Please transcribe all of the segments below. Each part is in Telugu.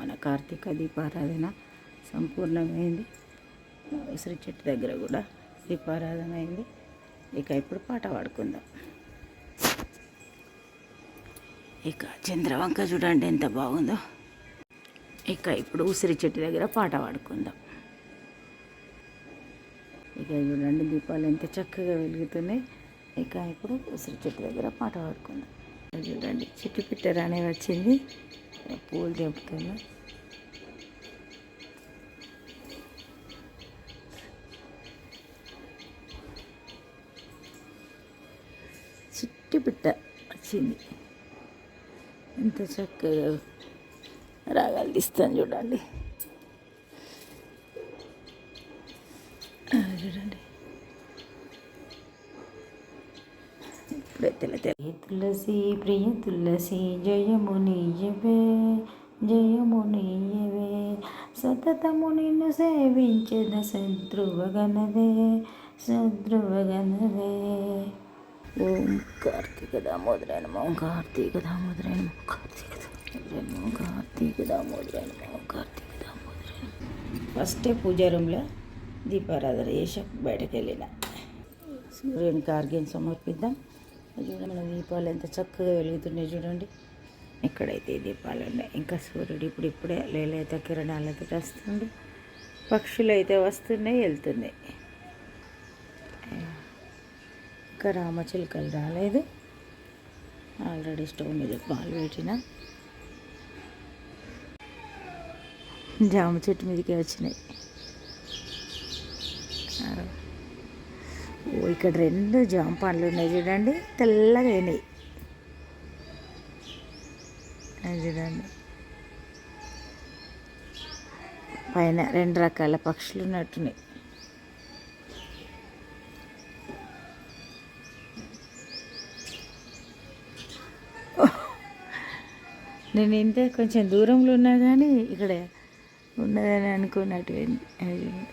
మన కార్తీక దీపారాధన సంపూర్ణమైంది. ఉసిరి చెట్టు దగ్గర కూడా దీపారాధన అయింది. ఇక ఇప్పుడు పాట పాడుకుందాం. ఇక చంద్రవంక చూడండి ఎంత బాగుందో. ఇక ఇప్పుడు ఉసిరి చెట్టు దగ్గర పాట పాడుకుందాం. ఇక చూడండి దీపాలు ఎంత చక్కగా వెలుగుతున్నాయి. ఇక ఇప్పుడు ఉసిరి చెట్టు దగ్గర పాట పాడుకుందాం. చూడండి చెట్టు పిట్టర అనే వచ్చింది. పూలు తెంపుతున్నా చిట్టి పిట్ట వచ్చింది. ఎంత చక్కగా రాగాలు తీస్తాను చూడండి. చూడండి. ఇప్పుడే తులసి ప్రియ తులసి జయమునియవే జయమునియవే జయము నీయవే. సతతము నిన్ను సేవించద శత్రువగనవే శత్రువగనవే ఓం కార్తీక దామోదరాయ నమః ఓం కార్తీక దామోదరాయ నమః కార్తీక దామోదరాయ నమః కార్తీక దామోదరాయ ఓం కార్తీక దామోదరాయ ఫస్టే పూజా రూమ్లో దీపారాధన చేసి బయటకు వెళ్ళిన సూర్యునికి ఆర్గ్యం సమర్పిద్దాం. చూడండి మన దీపాలు ఎంత చక్కగా వెలుగుతున్నాయి చూడండి. ఇక్కడైతే దీపాలు ఉన్నాయి. ఇంకా సూర్యుడు ఇప్పుడు ఇప్పుడే లేలేత అయితే వస్తుండే పక్షులు అయితే వస్తున్నాయి వెళ్తున్నాయి. ఇంకా రామచిలుకలు రాలేదు. ఆల్రెడీ స్టవ్ మీద పాలు పెట్టిన. జామ చెట్టు మీదకి వచ్చినాయి. ఓ ఇక్కడ రెండు జామ పండ్లు ఉన్నాయి చూడండి. తెల్లగా అయినాయి. చూడండి. పైన రెండు రకాల పక్షులు ఉన్నట్టున్నాయి. నేను ఇంత కొంచెం దూరంలో ఉన్నా కానీ ఇక్కడ ఉన్నదని అనుకున్నట్టు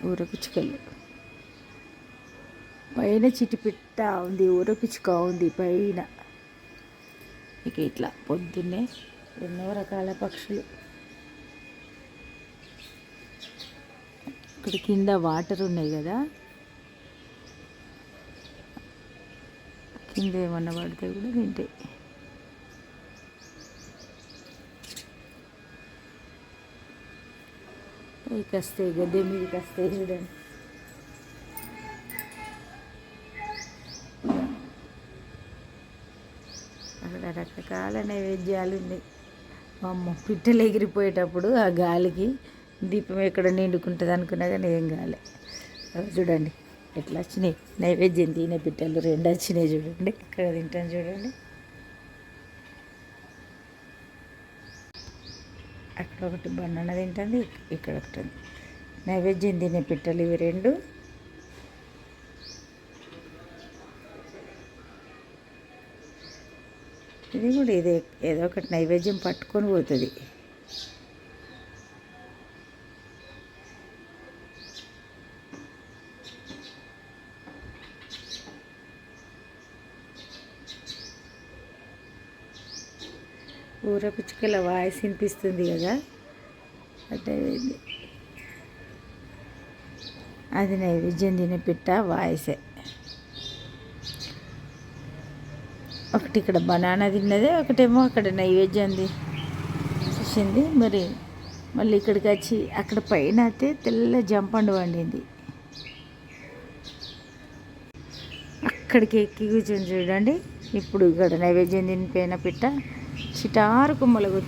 ఊర పిచ్చుకలు. పైన చిటిపిట్ట ఉంది ఊర పిచ్చుక ఉంది పైన. ఇక ఇట్లా పొద్దున్నే ఎన్నో రకాల పక్షులు. ఇక్కడ కింద వాటర్ ఉన్నాయి కదా. కింద ఏమన్నా పడితే కూడా తింటాయి. పైకి వస్తాయి గద్దె మీదకి వస్తాయి చూడండి. అక్కడ రకరకాల నైవేద్యాలు ఉన్నాయి. అమ్మ పిట్టలు ఎగిరిపోయేటప్పుడు ఆ గాలికి దీపం ఎక్కడ నిండుకుంటుంది అనుకున్నా కానీ ఏం కాలే చూడండి ఎట్లా వచ్చినాయి. నైవేద్యం తినే పిట్టలు రెండు వచ్చినాయి చూడండి. ఇక్కడ తింటాను చూడండి. అక్కడ ఒకటి బనానా తింటుంది ఇక్కడ ఒకటి ఉంది. నైవేద్యం తినే పిట్టలు ఇవి రెండు ఇది కూడా ఇదే ఏదో ఒకటి నైవేద్యం పట్టుకొని పోతుంది ఊర పిచ్చుకల వాయిస్ వినిపిస్తుంది కదా? అంటే అది నైవేద్యం తినే పిట్ట వాయిసే. ఒకటి ఇక్కడ బనానా తిన్నదే ఒకటేమో అక్కడ నైవేద్యంది చూసింది మరి మళ్ళీ ఇక్కడికి వచ్చి అక్కడ పైన అయితే తెల్ల జంపండు వండింది. అక్కడికి ఎక్కి కూర్చొని చూడండి. ఇప్పుడు ఇక్కడ నైవేద్యం తినిపోయిన పిట్ట చిటారు కొమ్మలకు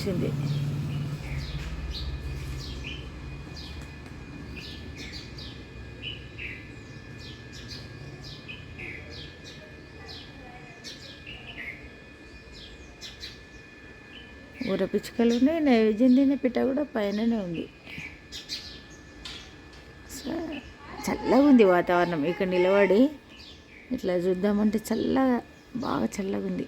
ఊర పిచ్చుకలు ఉన్నాయి నైవేద్యం తినే పిట్ట కూడా పైననే ఉంది. చల్లగా ఉంది వాతావరణం. ఇక్కడ నిలబడి ఇట్లా చూద్దామంటే చల్లగా బాగా చల్లగా ఉంది.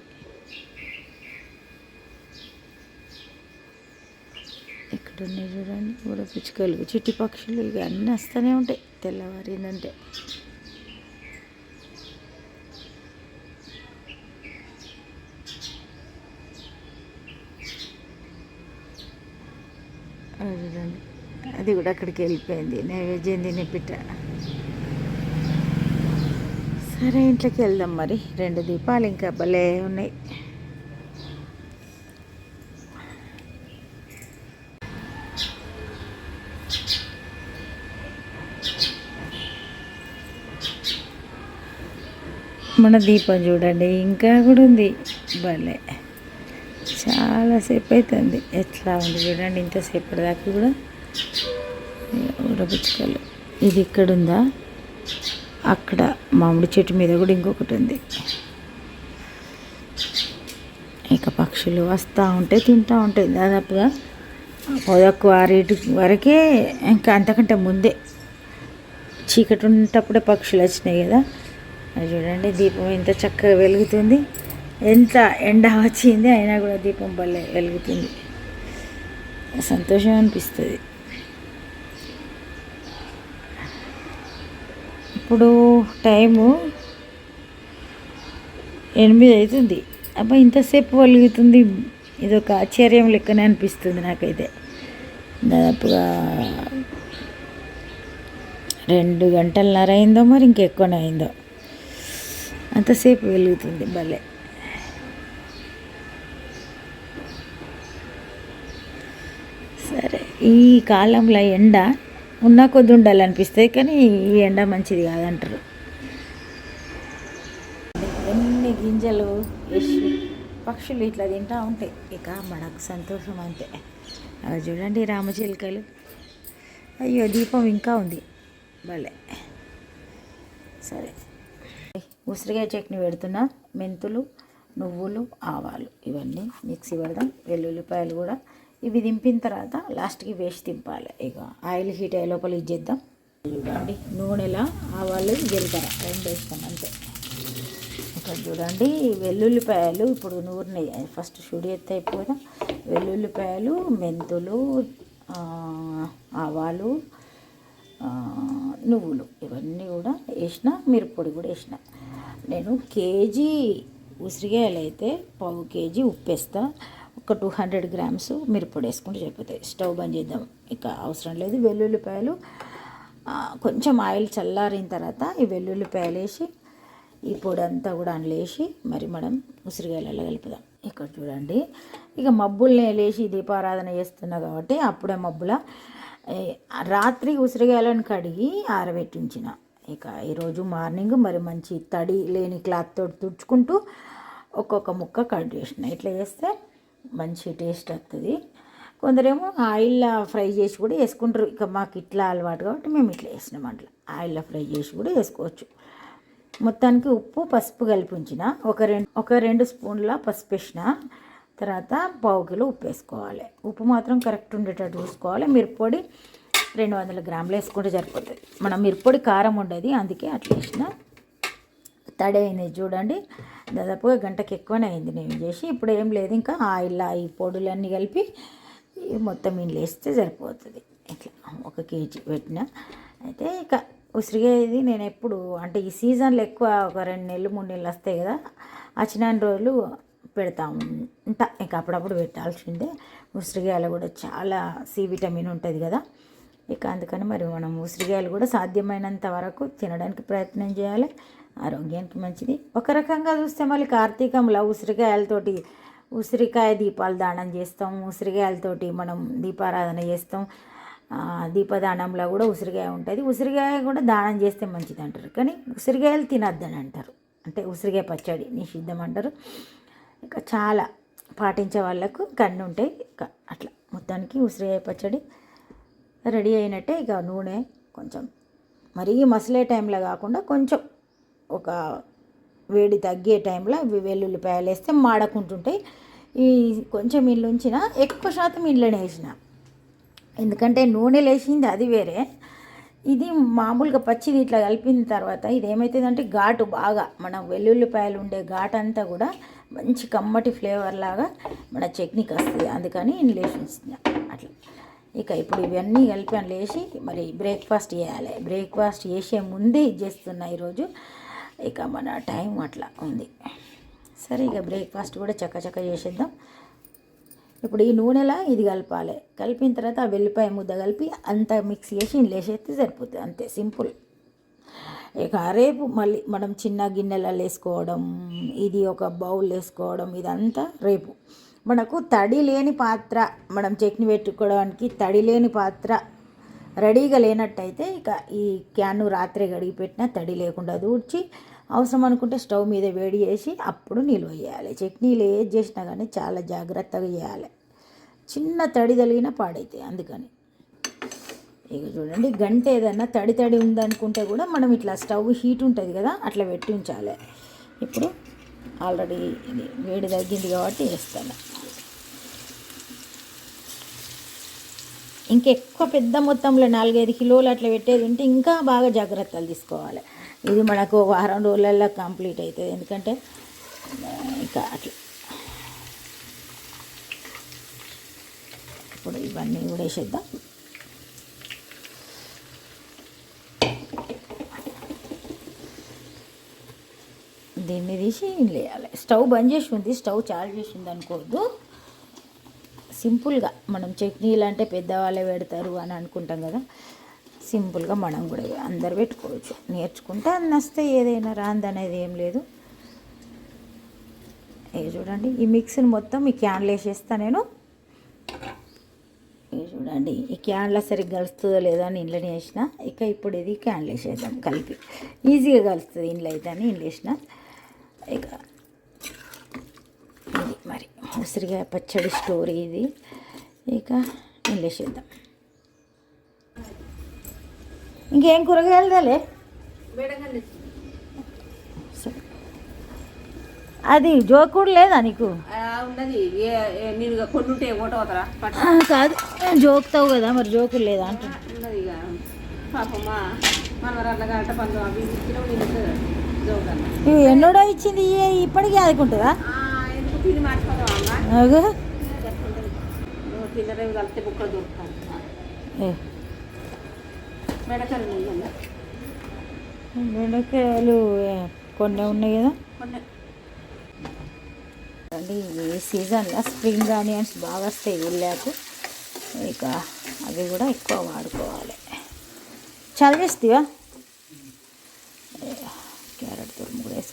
ఇక్కడ ఉన్నాయి చూడండి. ఊర పిచ్చుకలు చిట్టి పక్షులు ఇక అన్నీ వస్తూనే ఉంటాయి. తెల్లవారిందంటే చూడండి. అది కూడా అక్కడికి వెళ్ళిపోయింది. నైవేద్యం తినే పిట్ట. సరే ఇంట్లోకి వెళ్దాం మరి. రెండు దీపాలు ఇంకా భలే ఉన్నాయి. మన దీపం చూడండి ఇంకా కూడా ఉంది. భలే. చాలాసేపు అవుతుంది ఎట్లా ఉంది చూడండి ఇంతసేపటి దాకా కూడా. ఊరపుచ్చుకలు ఇది ఇక్కడ ఉందా? అక్కడ. మామిడి చెట్టు మీద కూడా ఇంకొకటి ఉంది. ఇక పక్షులు వస్తూ ఉంటాయి తింటూ ఉంటాయి దాదాపుగా పదొక్క ఆరేటి వరకే ఇంకా అంతకంటే ముందే చీకటి ఉండేటప్పుడే పక్షులు వచ్చినాయి కదా. చూడండి దీపం ఎంత చక్కగా వెలుగుతుంది. ఎంత ఎండ వచ్చింది అయినా కూడా దీపం పల్లె వెలుగుతుంది. సంతోషం అనిపిస్తుంది. ఇప్పుడు టైము ఎనిమిది అవుతుంది. అబ్బా ఇంతసేపు వెలుగుతుంది. ఇది ఒక ఆశ్చర్యం లెక్కనే అనిపిస్తుంది నాకైతే. దాదాపుగా రెండు గంటలన్నర అయిందో మరి ఇంకెక్కువనే అయిందో. అంతసేపు వెలుగుతుంది భలే. సరే ఈ కాలంలో ఎండ ఉన్నా కొద్ది ఉండాలనిపిస్తుంది కానీ ఈ ఎండ మంచిది కాదంటారు. ఎన్ని గింజలు వేసి పక్షులు ఇట్లా తింటూ ఉంటాయి ఇక మనకు సంతోషం అంతే. అవి చూడండి రామచిలుకలు అయ్యో దీపం ఇంకా ఉంది. భలే. సరే. ఉసిరికాయ చట్నీ పెడుతున్న. మెంతులు నువ్వులు ఆవాలు ఇవన్నీ మిక్సీ పెడదాం. వెల్లుల్లిపాయలు కూడా ఇవి దింపిన తర్వాత లాస్ట్కి వేసి దింపాలి. ఇక ఆయిల్ హీట్ అయ్యే లోపల ఇది చేద్దాం. చూడండి నూనెలా ఆవాలు జీలకర్ర రెండు వేస్తాం అంతే. ఇక్కడ చూడండి వెల్లుల్లిపాయలు ఇప్పుడు నూనె ఫస్ట్ షుడి ఎత్తి అయిపోదా వెల్లుల్లిపాయలు మెంతులు ఆవాలు నువ్వులు ఇవన్నీ కూడా వేసిన మిరప్పొడి కూడా వేసిన. నేను కేజీ ఉసిరికాయలు అయితే పావు కేజీ ఉప్పేస్తా. ఒక టూ హండ్రెడ్ గ్రామ్స్ మిరప్పొడి వేసుకుంటే సరిపోతాయి. స్టవ్ బంద్ చేద్దాం. ఇక అవసరం లేదు. వెల్లుల్లిపాయలు కొంచెం ఆయిల్ చల్లారిన తర్వాత ఈ వెల్లుల్లిపాయలు వేసి ఈ పొడి అంతా కూడా అందులో వేసి మరి మనం ఉసిరికాయలలో కలుపుదాం. ఇక్కడ చూడండి. ఇక మబ్బుల్ని లేచి దీపారాధన చేస్తున్నా కాబట్టి అప్పుడే మబ్బుల రాత్రి ఉసిరికాయలను కడిగి ఆరబెట్టించిన. ఇక ఈరోజు మార్నింగ్ మరి మంచి తడి లేని క్లాత్ తోటి తుడుచుకుంటూ ఒక్కొక్క ముక్క కట్ చేసిన. ఇట్లా చేస్తే మంచి టేస్ట్ వస్తుంది కొందరేమో ఆయిల్లో ఫ్రై చేసి కూడా వేసుకుంటారు. ఇక మాకు ఇట్లా అలవాటు కాబట్టి మేము ఇట్లా వేసినాం అట్లా. ఆయిల్లో ఫ్రై చేసి కూడా వేసుకోవచ్చు. మొత్తానికి ఉప్పు పసుపు కలిపి ఉంచిన ఒక రెండు ఒక రెండు స్పూన్ల పసుపు వేసిన. తర్వాత పావు కిలో ఉప్పు వేసుకోవాలి. ఉప్పు మాత్రం కరెక్ట్ ఉండేటట్టు చూసుకోవాలి. మిరప్పొడి రెండు వందల గ్రాములు వేసుకుంటే సరిపోతుంది. మనం మిరపొడి కారం ఉండదు అందుకే అట్లా వేసిన. తడి అయింది చూడండి. దాదాపుగా గంటకి ఎక్కువనే అయింది నేను చేసి. ఇప్పుడు ఏం లేదు ఇంకా ఆయిల్ ఈ పొడులన్నీ కలిపి మొత్తం ఇండ్లు వేస్తే సరిపోతుంది. ఇట్లా ఒక కేజీ పెట్టిన. అయితే ఇక ఉసిరికాయది నేను ఎప్పుడు అంటే ఈ సీజన్లో ఎక్కువ ఒక రెండు నెలలు మూడు నెలలు వస్తాయి కదా వచ్చిన రోజులు పెడతా ఉంటా. ఇంకా అప్పుడప్పుడు పెట్టాల్సిందే. ఉసిరికాయలు కూడా చాలా సి విటమిన్ ఉంటుంది కదా. ఇక అందుకని మరి మనం ఉసిరికాయలు కూడా సాధ్యమైనంత వరకు తినడానికి ప్రయత్నం చేయాలి. ఆరోగ్యానికి మంచిది. ఒక రకంగా చూస్తే మళ్ళీ కార్తీకంలో ఉసిరికాయలతోటి ఉసిరికాయ దీపాలు దానం చేస్తాం. ఉసిరికాయలతోటి మనం దీపారాధన చేస్తాం. దీపదానంలో కూడా ఉసిరికాయ ఉంటుంది. ఉసిరికాయ కూడా దానం చేస్తే మంచిది అంటారు. కానీ ఉసిరికాయలు తినద్దని అంటారు. అంటే ఉసిరికాయ పచ్చడి నిషిద్ధం అంటారు. ఇక చాలా పాటించే వాళ్ళకు కన్ను ఉంటాయి ఇక అట్లా మొత్తానికి ఉసిరికాయ పచ్చడి రెడీ అయినట్టే ఇక నూనె కొంచెం మరీ మసలే టైంలో కాకుండా కొంచెం ఒక వేడి తగ్గే టైంలో ఇవి వెల్లుల్లిపాయలు వేస్తే మాడకుంటుంటాయి ఈ కొంచెం ఇల్లు ఉంచిన ఎక్కువ శాతం ఇళ్ళనే వేసిన. ఎందుకంటే నూనె లేచింది అది వేరే. ఇది మామూలుగా పచ్చిది ఇట్లా కలిపిన తర్వాత ఇది ఏమవుతుందంటే ఘాటు బాగా. మన వెల్లుల్లిపాయలు ఉండే ఘాటు అంతా కూడా మంచి కమ్మటి ఫ్లేవర్ లాగా మన చట్నీకి వస్తుంది. అందుకని ఇన్లేషన్ అట్లా. ఇక ఇప్పుడు ఇవన్నీ కలిపి అందులో వేసి మరి బ్రేక్ఫాస్ట్ చేయాలి. బ్రేక్ఫాస్ట్ చేసే ముందే ఇది చేస్తున్నా ఈరోజు ఇక మన టైం అట్లా ఉంది. సరే ఇక బ్రేక్ఫాస్ట్ కూడా చక్కచక్క చేసేద్దాం. ఇప్పుడు ఈ నూనెలా ఇది కలపాలి. కలిపిన తర్వాత ఆ వెల్లిపాయ ముద్ద కలిపి అంత మిక్స్ చేసి లేసేస్తే సరిపోతుంది. అంతే సింపుల్. ఇక రేపు మళ్ళీ మనం చిన్న గిన్నెలలో వేసుకోవడం ఇది ఒక బౌల్ వేసుకోవడం ఇదంతా రేపు. మనకు తడి లేని పాత్ర మనం చట్నీ పెట్టుకోవడానికి తడి లేని పాత్ర రెడీగా లేనట్టయితే ఇక ఈ క్యాన్ను రాత్రి కడిగి పెట్టినా తడి లేకుండా దూడ్చి అవసరం అనుకుంటే స్టవ్ మీద వేడి చేసి అప్పుడు నిల్వ చేయాలి. చట్నీలు ఏది చేసినా కానీ చాలా జాగ్రత్తగా చేయాలి. చిన్న తడి తగిలినా పాడైతాయి అందుకని. ఇక చూడండి గంట ఏదన్నా తడి తడి ఉందనుకుంటే కూడా మనం ఇట్లా స్టవ్ హీట్ ఉంటుంది కదా అట్లా పెట్టి ఉంచాలి. ఇప్పుడు ఆల్రెడీ ఇది వేడి తగ్గింది కాబట్టి వేస్తాను. ఇంకెక్కువ పెద్ద మొత్తంలో నాలుగైదు కిలోలు అట్లా పెట్టేది ఉంటే ఇంకా బాగా జాగ్రత్తలు తీసుకోవాలి. ఇది మనకు వారం రోజులలో కంప్లీట్ అవుతుంది. ఎందుకంటే ఇంకా అట్లా. ఇప్పుడు ఇవన్నీ కూడా వేసేద్దాం. దీన్ని తీసి వేయాలి స్టవ్ బంద్ చేసి ఉంది స్టవ్ చాలు చేసి ఉంది అనుకోవద్దు. సింపుల్గా మనం చట్నీలు అంటే పెద్దవాళ్ళే పెడతారు అని అనుకుంటాం కదా. సింపుల్గా మనం కూడా అందరు పెట్టుకోవచ్చు. నేర్చుకుంటే అది వస్తే ఏదైనా రాందనేది ఏం లేదు. ఇది చూడండి ఈ మిక్సీని మొత్తం ఈ క్యాన్లు వేసేస్తా నేను. ఇది చూడండి ఈ క్యాన్లో సరిగ్గా కలుస్తుందో లేదో అని ఇంట్లోనే వేసిన. ఇక ఇప్పుడు ఇది క్యాన్లు వేసేద్దాం కలిపి. ఈజీగా కలుస్తుంది ఇంట్లో అయితే అని ఇంట్లో వేసిన. ఇక ఇది మరి ఉసిరిగా పచ్చడి స్టోరీ ఇది. ఇక ఇంట్లో వేసేద్దాం ఇంకేం కూరగాయలదాలే సరే. అది జోకుడు లేదా నీకు? నేను కాదు. జోకుతావు కదా మరి జోకులు లేదా అంటున్నా. ఇవి ఎన్నోడో ఇచ్చింది ఇప్పటికీ ఆదుకుంటుందా? బెండకాయలు కొన్ని ఉన్నాయి కదా? అండి ఈ సీజన్లో స్ప్రింగ్ ఆనియన్స్ బాగా వస్తాయి ఉల్లాకు ఇక అవి కూడా ఎక్కువ వాడుకోవాలి. చదివిస్తావా?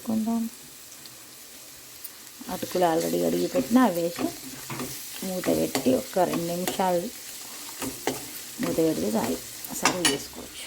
వేసుకుందాం అటుకులు ఆల్రెడీ అడిగి పెట్టిన అవి వేసి మూత పెట్టి ఒక రెండు నిమిషాలు మూత పెడితే చాలు. సర్వ్ చేసుకోవచ్చు.